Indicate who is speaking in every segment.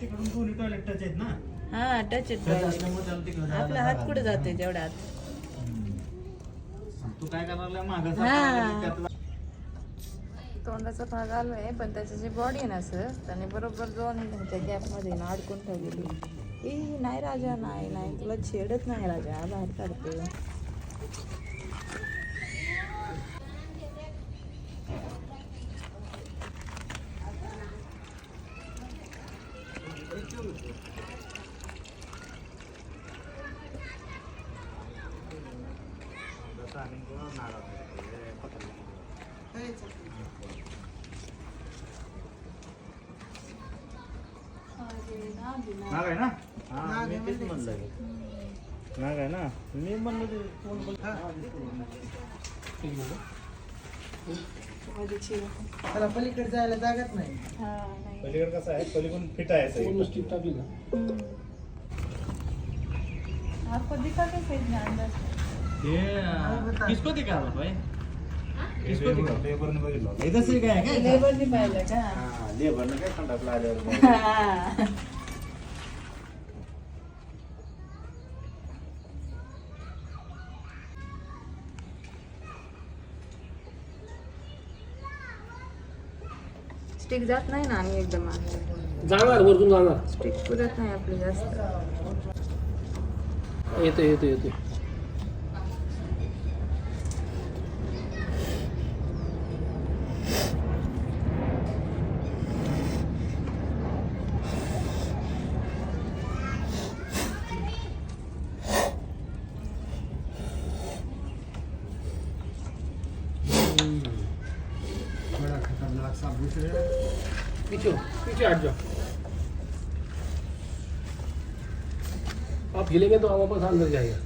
Speaker 1: तिकडून दोन्ही toilet touch आहेत ना?
Speaker 2: हा टच
Speaker 1: टच
Speaker 2: आहे
Speaker 1: असल्यामुळे त्याला तिकडे जायला
Speaker 2: आपला हात कुठे. जातोय तेवढ्यात
Speaker 1: हम्म. तू काय करणार मागं
Speaker 2: हा.
Speaker 1: सरकवलं त्यातलं
Speaker 2: तोंडाचा भाग आलोय पण त्याची जी बॉडी आहे ना सर त्याने बरोबर दोन ह्याच्या गॅपमध्ये ना अडकून ठेवलेली ए नाही राजा नाही नाही. तुला छेडत नाही राजा बाहेर काढते
Speaker 1: नाग आहे ना? हा, मी तेच म्हणलं. नाग आहे ना? मी म्हणलं ते कोण? हा.
Speaker 3: त्याला पलीकडे जायला जागाच नाही.
Speaker 1: पलीकडे कसं आहे? पलीकडून फिट आहे सगळी.
Speaker 2: आपको दिखा कैसे इतना
Speaker 1: किसको बघितलं तसं काय काय
Speaker 2: पाहिलं का?
Speaker 1: हा,
Speaker 2: हा. स्टिक जात नाही ना आणि एकदम
Speaker 4: जाणार वरतून जाणार.
Speaker 2: स्टिक पुरत नाही आपली जास्त.
Speaker 4: येतो येतो येतो
Speaker 3: पीछे हो,
Speaker 4: पीछे हट जाओ। आप हिलेंगे तो वापस अंदर जाएगा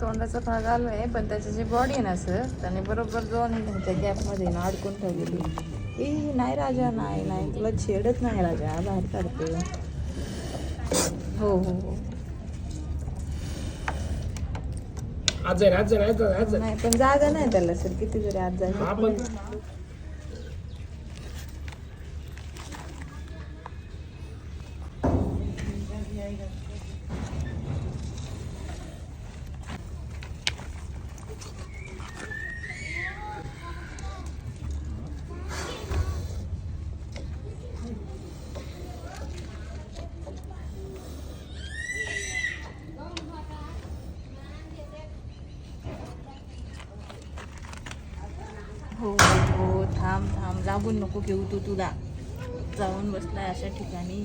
Speaker 2: तोंडाचा भाग आलोय पण त्याची जी बॉडी आहे ना सर त्याने बरोबर दोन ह्याच्या गॅपमध्ये ना अडकून ठेवलेली ए नाही राजा नाही नाही तुला छेडत नाही राजा बाहेर काढते हो हो हो.
Speaker 4: आज जाईल आज जाईल आज जाईल आज जाईल
Speaker 2: नाही पण जागा नाही त्याला सर किती जरी आज
Speaker 4: हा
Speaker 2: जायचं
Speaker 4: पण
Speaker 2: हो हो थांब थांब लागून नको घेऊ तू तुला. जाऊन बसलाय अशा ठिकाणी.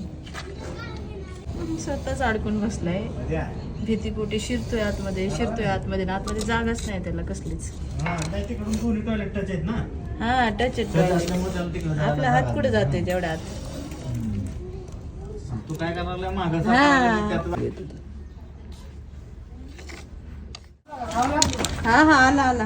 Speaker 2: स्वतःच अडकून बसलाय.
Speaker 1: द्या.
Speaker 2: भीतीपोटी शिरतोय आतमध्ये शिरतोय आतमध्ये. आणि आतमध्ये जागाच नाही त्याला कसलीच.
Speaker 1: हा, टच ना?
Speaker 2: हा आपला हात कुठे. जातोय तेवढ्यात?
Speaker 1: हम्म. तू काय करणार
Speaker 2: हा. हा हा आला आला.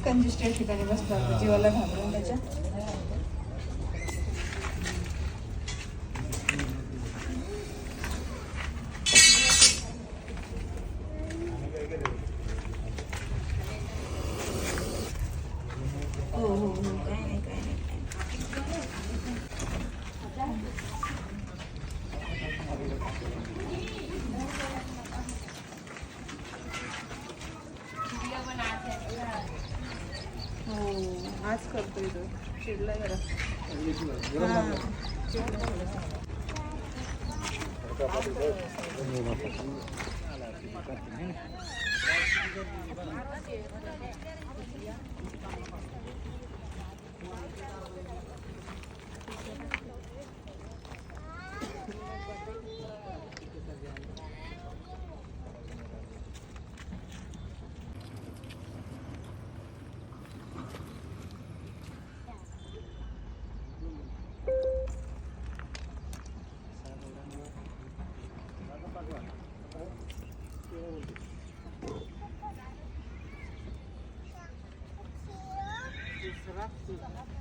Speaker 2: कंजेस्टेड ठिकाणी बसलो जीवाला घाबरून त्याच्या हो हो हो काय नाही काय नाही हो आज करतोय तो. चिडला जरा. हा, चिडला जरा.
Speaker 3: दुसरा